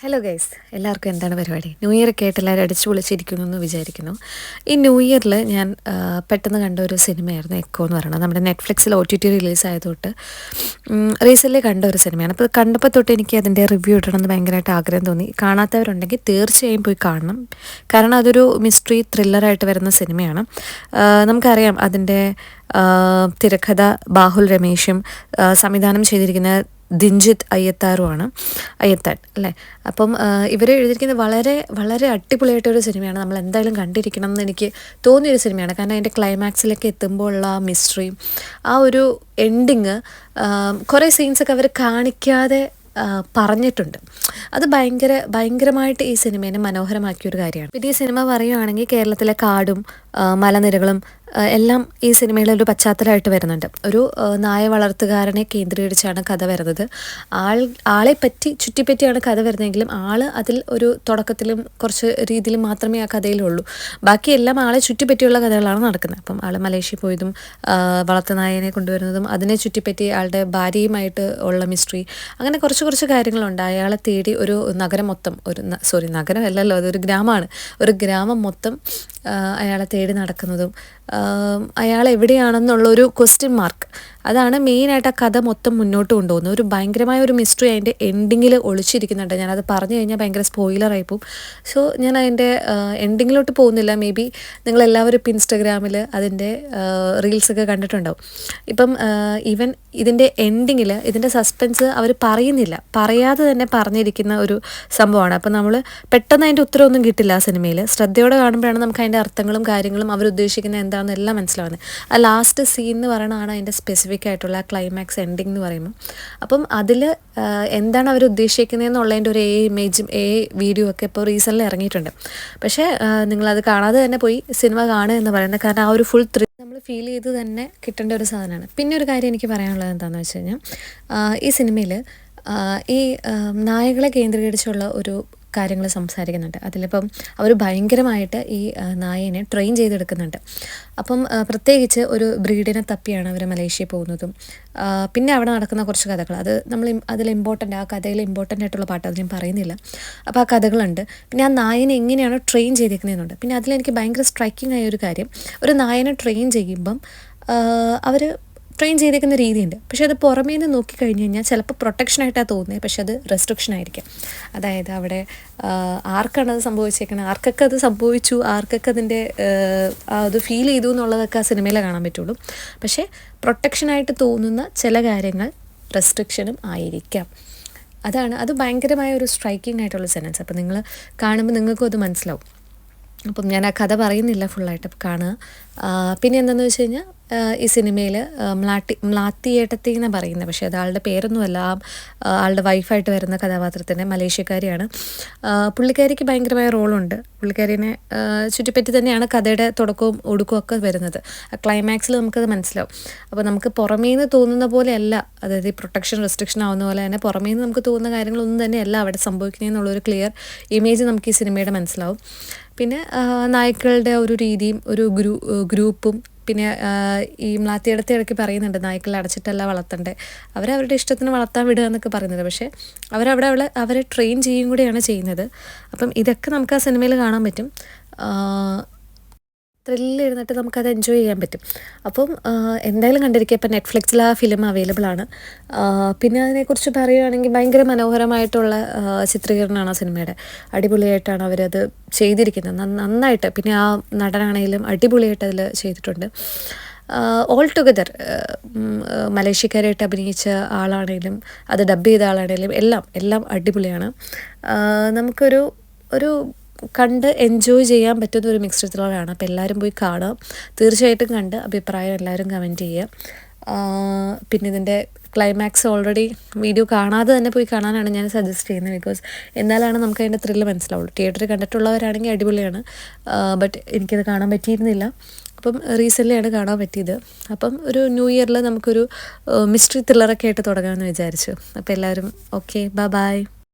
Hello guys എല്ലാവർക്കും എന്താണ് പരിപാടി? ന്യൂ ഇയർ ഒക്കെ ആയിട്ട് എല്ലാവരും അടിച്ചു പൊളിച്ചിരിക്കുന്നു എന്ന് വിചാരിക്കുന്നു. ഈ ന്യൂ ഇയറിൽ ഞാൻ പെട്ടെന്ന് കണ്ട ഒരു സിനിമയായിരുന്നു എക്കോ എന്ന് പറയുന്നത്. നമ്മുടെ നെറ്റ്ഫ്ലിക്സിൽ ഒ ടി ടി റിലീസ് ആയതുകൊണ്ട് കണ്ട ഒരു സിനിമയാണ്. അപ്പോൾ കണ്ടപ്പോൾ തൊട്ട് എനിക്ക് അതിന്റെ റിവ്യൂ ഇടണമെന്ന് ഭയങ്കരമായിട്ട് ആഗ്രഹം തോന്നി. കാണാത്തവരുണ്ടെങ്കിൽ തീർച്ചയായും പോയി കാണണം. കാരണം അതൊരു മിസ്റ്ററി ത്രില്ലറായിട്ട് വരുന്ന സിനിമയാണ്. നമുക്കറിയാം അതിന്റെ തിരക്കഥ ബാഹുൽ രമേശും സംവിധാനം ചെയ്തിരിക്കുന്ന ദിഞ്ചിത് അയ്യത്താറുമാണ്. അയ്യത്താൻ അല്ലേ? അപ്പം ഇവർ എഴുതിയിരിക്കുന്നത് വളരെ വളരെ അടിപൊളിയായിട്ടൊരു സിനിമയാണ്. നമ്മൾ എന്തായാലും കണ്ടിരിക്കണം എന്ന് എനിക്ക് തോന്നിയൊരു സിനിമയാണ്. കാരണം അതിന്റെ ക്ലൈമാക്സിലൊക്കെ എത്തുമ്പോഴുള്ള ആ മിസ്റ്ററിയും ആ ഒരു എൻഡിങ് കുറേ സീൻസൊക്കെ അവർ കാണിക്കാതെ പറഞ്ഞിട്ടുണ്ട്. അത് ഭയങ്കര ഭയങ്കരമായിട്ട് ഈ സിനിമേനെ മനോഹരമാക്കിയൊരു കാര്യമാണ്. പിന്നെ ഈ സിനിമ പറയുകയാണെങ്കിൽ കേരളത്തിലെ കാടും മലനിരകളും എല്ലാം ഈ സിനിമയിലെ ഒരു പശ്ചാത്തലമായിട്ട് വരുന്നുണ്ട്. ഒരു നായ വളർത്തുകാരനെ കേന്ദ്രീകരിച്ചാണ് കഥ വരുന്നത്. ആൾ ആളെ പറ്റി ചുറ്റിപ്പറ്റിയാണ് കഥ വരുന്നതെങ്കിലും ആൾ അതിൽ ഒരു തുടക്കത്തിലും കുറച്ച് രീതിയിലും മാത്രമേ ആ കഥയിലുള്ളൂ. ബാക്കിയെല്ലാം ആളെ ചുറ്റിപ്പറ്റിയുള്ള കഥകളാണ് നടക്കുന്നത്. അപ്പം ആൾ മലേഷ്യ പോയതും വളർത്തുനായനെ കൊണ്ടുവരുന്നതും അതിനെ ചുറ്റിപ്പറ്റി ആളുടെ ഭാര്യയുമായിട്ട് ഉള്ള മിസ്റ്ററി അങ്ങനെ കുറച്ച് കുറച്ച് കാര്യങ്ങളുണ്ട്. അയാളെ തേടി ഒരു നഗരം മൊത്തം ഒരു സോറി നഗരം അല്ലല്ലോ അതൊരു ഗ്രാമമാണ്. ഒരു ഗ്രാമം മൊത്തം അയാളെ തേടി നടക്കുന്നതും. അയാൾ എവിടെയാണെന്നുള്ള ഒരു ക്വസ്റ്റ്യൻ മാർക്ക് അതാണ് മെയിനായിട്ട് ആ കഥ മൊത്തം മുന്നോട്ട് കൊണ്ടുപോകുന്നത്. ഒരു ഭയങ്കരമായ ഒരു മിസ്റ്ററി അതിന്റെ എൻഡിങ്ങിൽ ഒളിച്ചിരിക്കുന്നുണ്ട്. ഞാനത് പറഞ്ഞു കഴിഞ്ഞാൽ ഭയങ്കര സ്പോയിലറായി പോകും. സോ ഞാൻ അതിന്റെ എൻഡിങ്ങിലോട്ട് പോകുന്നില്ല. മേ ബി നിങ്ങളെല്ലാവരും ഇപ്പം ഇൻസ്റ്റഗ്രാമിൽ അതിന്റെ റീൽസൊക്കെ കണ്ടിട്ടുണ്ടാവും. ഇപ്പം ഈവൻ ഇതിന്റെ എൻഡിങ്ങിൽ ഇതിന്റെ സസ്പെൻസ് അവർ പറയുന്നില്ല. പറയാതെ തന്നെ പറഞ്ഞിരിക്കുന്ന ഒരു സംഭവമാണ്. അപ്പം നമ്മൾ പെട്ടെന്ന് അതിന്റെ ഉത്തരവൊന്നും കിട്ടില്ല ആ സിനിമയിൽ ശ്രദ്ധയോടെ കാണുമ്പോഴാണ് നമുക്ക് അതിന്റെ അർത്ഥങ്ങളും കാര്യങ്ങളും അവർ ഉദ്ദേശിക്കുന്നത് എന്താണെന്ന് എല്ലാം മനസ്സിലാവുന്നത്. ആ ലാസ്റ്റ് സീൻ എന്ന് പറയുന്നതാണ് അതിന്റെ സ്പെസിഫിക് ആയിട്ടുള്ള ആ ക്ലൈമാക്സ് എൻഡിങ് എന്ന് പറയുമ്പോൾ. അപ്പം അതിൽ എന്താണ് അവർ ഉദ്ദേശിക്കുന്നതെന്നുള്ളതിന്റെ ഒരു എ ഇമേജും എ വീഡിയോ ഒക്കെ ഇപ്പോൾ റീസണിൽ ഇറങ്ങിയിട്ടുണ്ട്. പക്ഷേ നിങ്ങളത് കാണാതെ തന്നെ പോയി സിനിമ കാണുക എന്ന് പറയുന്നത് കാരണം ആ ഒരു ഫുൾ ഫീൽ ചെയ്ത് തന്നെ കിട്ടേണ്ട ഒരു സാധനമാണ്. പിന്നെ ഒരു കാര്യം എനിക്ക് പറയാനുള്ളത് എന്താണെന്ന് വെച്ച് കഴിഞ്ഞാൽ ഈ സിനിമയിൽ ഈ നായകളെ കേന്ദ്രീകരിച്ചുള്ള ഒരു കാര്യങ്ങൾ സംസാരിക്കുന്നുണ്ട്. അതിലിപ്പം അവർ ഭയങ്കരമായിട്ട് ഈ നായേനെ ട്രെയിൻ ചെയ്തെടുക്കുന്നുണ്ട്. അപ്പം പ്രത്യേകിച്ച് ഒരു ബ്രീഡിനെ തപ്പിയാണ് അവർ മലേഷ്യയിൽ പോകുന്നതും. പിന്നെ അവിടെ നടക്കുന്ന കുറച്ച് കഥകൾ. അത് നമ്മൾ അതിൽ ഇമ്പോർട്ടന്റ് ആ കഥയിൽ ഇമ്പോർട്ടന്റ് ആയിട്ടുള്ള പാട്ട് അത് ഞാൻ പറയുന്നില്ല. അപ്പോൾ ആ കഥകളുണ്ട്. പിന്നെ ആ നായനെ എങ്ങനെയാണ് ട്രെയിൻ ചെയ്തേക്കുന്നതെന്നുണ്ട്. പിന്നെ അതിലെനിക്ക് ഭയങ്കര സ്ട്രൈക്കിംഗ് ആയ ഒരു കാര്യം. ഒരു നായനെ ട്രെയിൻ ചെയ്യുമ്പം അവർ ട്രെയിൻ ചെയ്തേക്കുന്ന രീതിയുണ്ട്. പക്ഷെ അത് പുറമേ നിന്ന് നോക്കിക്കഴിഞ്ഞ് കഴിഞ്ഞാൽ ചിലപ്പോൾ പ്രൊട്ടക്ഷനായിട്ടാണ് തോന്നുന്നത് പക്ഷെ അത് റെസ്ട്രിക്ഷൻ ആയിരിക്കും. അതായത് അവിടെ ആർക്കാണ് അത് സംഭവിച്ചേക്കുന്നത് ആർക്കൊക്കെ അത് സംഭവിച്ചു? ആർക്കൊക്കെ അതിന്റെ അത് ഫീൽ ചെയ്തു എന്നുള്ളതൊക്കെ ആ സിനിമയിൽ കാണാൻ പറ്റുള്ളൂ. പക്ഷേ പ്രൊട്ടക്ഷനായിട്ട് തോന്നുന്ന ചില കാര്യങ്ങൾ റെസ്ട്രിക്ഷനും ആയിരിക്കാം. അതാണ്. അത് ഭയങ്കരമായ ഒരു സ്ട്രൈക്കിംഗ് ആയിട്ടുള്ള സെന്റൻസ് അപ്പോൾ നിങ്ങൾ കാണുമ്പോൾ നിങ്ങൾക്കും അത് മനസ്സിലാവും. അപ്പം ഞാൻ ആ കഥ പറയുന്നില്ല ഫുള്ളായിട്ട് കാണുക. പിന്നെ എന്താണെന്ന് വെച്ച് കഴിഞ്ഞാൽ ഈ സിനിമയിൽ മ്ലാട്ടി മ്ലാത്തിയേട്ടത്തി എന്നാണ് പറയുന്നത് പക്ഷേ അത് ആളുടെ പേരൊന്നുമല്ല. ആളുടെ വൈഫായിട്ട് വരുന്ന കഥാപാത്രത്തിന്റെ മലേഷ്യക്കാരിയാണ്. പുള്ളിക്കാരിക്ക് ഭയങ്കരമായ റോളുണ്ട്. പുള്ളിക്കാരിനെ ചുറ്റിപ്പറ്റി തന്നെയാണ് കഥയുടെ തുടക്കവും ഒടുക്കവും ഒക്കെ വരുന്നത്. ക്ലൈമാക്സിൽ നമുക്കത് മനസ്സിലാവും. അപ്പോൾ നമുക്ക് പുറമേ നിന്ന് തോന്നുന്ന പോലെയല്ല. അതായത് ഈ പ്രൊട്ടക്ഷൻ റെസ്ട്രിക്ഷൻ ആവുന്ന പോലെ തന്നെ പുറമേ നിന്ന് നമുക്ക് തോന്നുന്ന കാര്യങ്ങളൊന്നും തന്നെയല്ല അവിടെ സംഭവിക്കുന്നതെന്നുള്ളൊരു ക്ലിയർ ഇമേജ് നമുക്ക് ഈ സിനിമയുടെ മനസ്സിലാവും. പിന്നെ നായ്ക്കളുടെ ഒരു രീതിയും ഒരു ഗ്രൂ ഗ്രൂപ്പും പിന്നെ ഈ മ്ലാത്തിയിടത്തെ ഇടയ്ക്ക് പറയുന്നുണ്ട് നായ്ക്കൾ അടച്ചിട്ടല്ല വളർത്തണ്ടേ. അവരവരുടെ ഇഷ്ടത്തിന് വളർത്താൻ വിടുക എന്നൊക്കെ പറയുന്നത് പക്ഷേ അവരവിടെ അവളെ അവരെ ട്രെയിൻ ചെയ്യും കൂടിയാണ് ചെയ്യുന്നത്. അപ്പം ഇതൊക്കെ നമുക്ക് ആ സിനിമയിൽ കാണാൻ പറ്റും. ത്രില്ലിൽ ഇരുന്നിട്ട് നമുക്കത് എൻജോയ് ചെയ്യാൻ പറ്റും. അപ്പം എന്തായാലും കണ്ടിരിക്കുക ഇപ്പം നെറ്റ്ഫ്ലിക്സിൽ ആ ഫിലിം അവൈലബിൾ ആണ്. പിന്നെ അതിനെക്കുറിച്ച് പറയുകയാണെങ്കിൽ ഭയങ്കര മനോഹരമായിട്ടുള്ള ചിത്രീകരണമാണ് ആ സിനിമയുടെ അടിപൊളിയായിട്ടാണ് അവരത് ചെയ്തിരിക്കുന്നത്. നന്നായിട്ട് പിന്നെ ആ നടനാണെങ്കിലും അടിപൊളിയായിട്ട് അതിൽ ചെയ്തിട്ടുണ്ട്. ഓൾ ടുഗദർ മലേഷ്യക്കാരായിട്ട് അഭിനയിച്ച ആളാണെങ്കിലും അത് ഡബ് ചെയ്ത ആളാണെങ്കിലും എല്ലാം എല്ലാം അടിപൊളിയാണ്. നമുക്കൊരു ഒരു കണ്ട് എൻജോയ് ചെയ്യാൻ പറ്റുന്ന ഒരു മിക്സ്ഡ് ത്രില്ലറാണ് അപ്പോൾ എല്ലാവരും പോയി കാണാം തീർച്ചയായിട്ടും കണ്ട് അഭിപ്രായം എല്ലാവരും കമന്റ് ചെയ്യുക. പിന്നെ ഇതിന്റെ ക്ലൈമാക്സ് ഓൾറെഡി വീഡിയോ കാണാതെ തന്നെ പോയി കാണാനാണ് ഞാൻ സജസ്റ്റ് ചെയ്യുന്നത് ബിക്കോസ് എന്നാലാണ് നമുക്ക് അതിന്റെ ത്രില്ല് മനസ്സിലാവുള്ളൂ. തിയേറ്ററിൽ കണ്ടിട്ടുള്ളവരാണെങ്കിൽ അടിപൊളിയാണ്. ബട്ട് എനിക്കത് കാണാൻ പറ്റിയിരുന്നില്ല. അപ്പം റീസെന്റ്ലിയാണ് കാണാൻ പറ്റിയത്. അപ്പം ഒരു ന്യൂ ഇയറിൽ നമുക്കൊരു മിസ്റ്ററി ത്രില്ലറൊക്കെ ആയിട്ട് തുടങ്ങാമെന്ന് വിചാരിച്ചു. അപ്പോൾ എല്ലാവരും ഓക്കെ ബൈ ബൈ